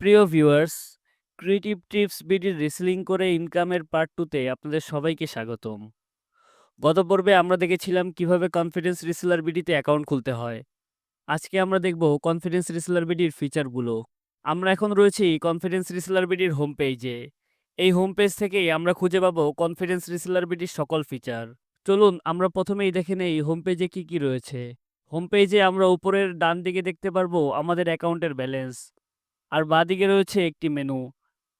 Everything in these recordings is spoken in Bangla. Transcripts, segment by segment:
প্রিয় ভিউয়ার্স, ক্রিয়েটিভ টিপস বিডির রেসলিং করে ইনকামের পার্ট টুতে আপনাদের সবাইকে স্বাগতম। গত পর্বে আমরা দেখেছিলাম কীভাবে কনফিডেন্স রিসেলার বিডিতে অ্যাকাউন্ট খুলতে হয়। আজকে আমরা দেখব কনফিডেন্স রিসেলার বিডির ফিচারগুলো। আমরা এখন রয়েছি কনফিডেন্স রিসেলার বিডির হোম পেজে। এই হোম পেজ থেকেই আমরা খুঁজে পাবো কনফিডেন্স রিসেলার বিডির সকল ফিচার। চলুন, আমরা প্রথমেই দেখে নেই হোম পেজে কী কী রয়েছে। হোম পেজে আমরা উপরের ডান দিকে দেখতে পারব আমাদের অ্যাকাউন্টের ব্যালেন্স। আর বাঁদিকে রয়েছে একটি মেনু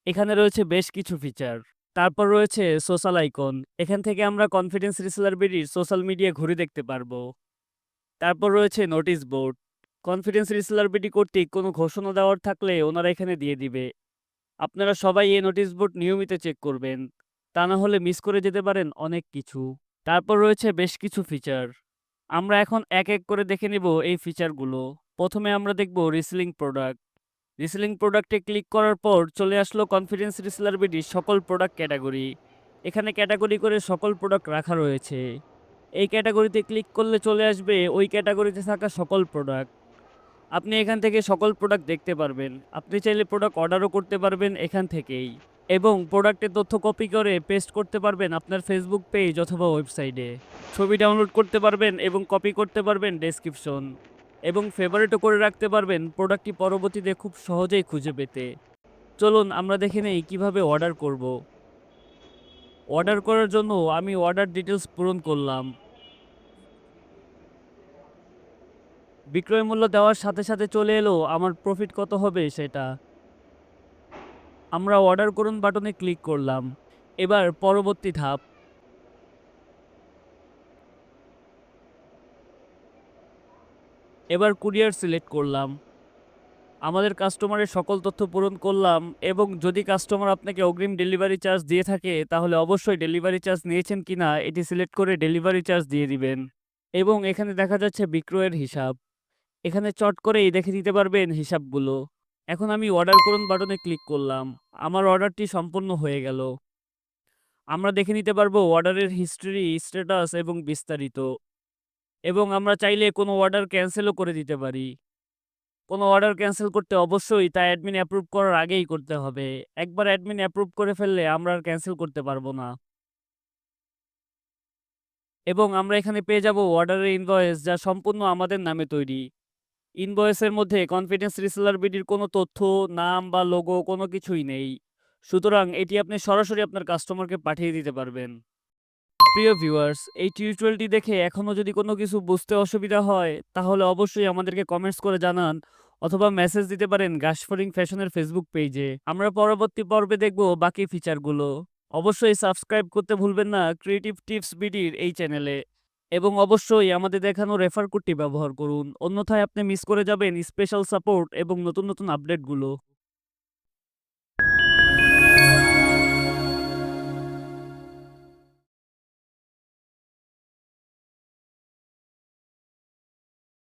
এখানে রয়েছে বেশ কিছু ফিচার তারপর রয়েছে সোশ্যাল আইকন এখান থেকে আমরা কনফিডেন্স রিসেলার বিডির সোশ্যাল মিডিয়া ঘুরে দেখতে পারব। তারপর রয়েছে notice board confidence reseller BD কর্তৃক কোনো ঘোষণা দেওয়ার থাকলে ওনারা এখানে দিয়ে দিবে। আপনারা সবাই এই নোটিশ বোর্ড নিয়মিত চেক করবেন, তা না হলে মিস করে যেতে পারেন অনেক কিছু। তারপর রয়েছে বেশ কিছু ফিচার আমরা এখন এক এক করে দেখে নিব এই ফিচারগুলো প্রথমে আমরা দেখব রিসেলিং প্রোডাক্ট রিসেলিং প্রোডাক্টে ক্লিক করার পর চলে আসলো কনফিডেন্স রিসেলার বিডির সকল প্রোডাক্ট ক্যাটাগরি। এখানে ক্যাটাগরি করে সকল প্রোডাক্ট রাখা রয়েছে। এই ক্যাটাগরিতে ক্লিক করলে চলে আসবে ওই ক্যাটাগরিতে থাকা সকল প্রোডাক্ট। আপনি এখান থেকে সকল প্রোডাক্ট দেখতে পারবেন। আপনি চাইলে প্রোডাক্ট অর্ডারও করতে পারবেন এখান থেকেই। এবং প্রোডাক্টের তথ্য কপি করে পেস্ট করতে পারবেন আপনার ফেসবুক পেজ অথবা ওয়েবসাইটে। ছবি ডাউনলোড করতে পারবেন এবং কপি করতে পারবেন ডেসক্রিপশন। এবং ফেভারিটও করে রাখতে পারবেন প্রোডাক্টটি পরবর্তীতে খুব সহজেই খুঁজে পেতে। চলুন আমরা দেখে নেই কীভাবে অর্ডার করব। অর্ডার করার জন্য আমি অর্ডার ডিটেলস পূরণ করলাম। বিক্রয় মূল্য দেওয়ার সাথে সাথে চলে এলো আমার প্রফিট কত হবে সেটা। আমরা অর্ডার করুন বাটনে ক্লিক করলাম। এবার পরবর্তী ধাপ। এবার কুরিয়ার সিলেক্ট করলাম। আমাদের কাস্টমারের সকল তথ্য পূরণ করলাম এবং যদি কাস্টমার আপনাকে অগ্রিম ডেলিভারি চার্জ দিয়ে থাকে, তাহলে অবশ্যই ডেলিভারি চার্জ নিয়েছেন কি না এটি সিলেক্ট করে ডেলিভারি চার্জ দিয়ে দিবেন। এবং এখানে দেখা যাচ্ছে বিক্রয়ের হিসাব। এখানে চট করেই দেখে দিতে পারবেন হিসাবগুলো। এখন আমি অর্ডার করুন বাটনে ক্লিক করলাম। আমার অর্ডারটি সম্পূর্ণ হয়ে গেল। আমরা দেখে নিতে পারব অর্ডারের হিস্ট্রি, স্ট্যাটাস এবং বিস্তারিত। এবং আমরা চাইলে কোনো অর্ডার ক্যান্সেলও করে দিতে পারি। কোনো অর্ডার ক্যান্সেল করতে অবশ্যই তা অ্যাডমিন অ্যাপ্রুভ করার আগেই করতে হবে। একবার অ্যাডমিন অ্যাপ্রুভ করে ফেললে আমরা আর ক্যান্সেল করতে পারব না। এবং আমরা এখানে পেয়ে যাব অর্ডারের ইনভয়েস যা সম্পূর্ণ আমাদের নামে তৈরি। ইনভয়েসের মধ্যে কনফিডেন্স রিসেলার বিডির কোনো তথ্য, নাম বা লোগো কোনো কিছুই নেই। সুতরাং এটি আপনি সরাসরি আপনার কাস্টমারকে পাঠিয়ে দিতে পারবেন। প্রিয় ভিউয়ার্স, এই টিউটোরিয়ালটি দেখে এখনও যদি কোনো কিছু বুঝতে অসুবিধা হয়, তাহলে অবশ্যই আমাদেরকে কমেন্টস করে জানান অথবা মেসেজ দিতে পারেন গাশফরিং ফ্যাশনের ফেসবুক পেজে। আমরা পরবর্তী পর্বে দেখব বাকি ফিচারগুলো। অবশ্যই সাবস্ক্রাইব করতে ভুলবেন না ক্রিয়েটিভ টিপস বিডির এই চ্যানেলে। এবং অবশ্যই আমাদের দেখানো রেফার কোডটি ব্যবহার করুন। অন্যথায় আপনি মিস করে যাবেন স্পেশাল সাপোর্ট এবং নতুন নতুন আপডেটগুলো।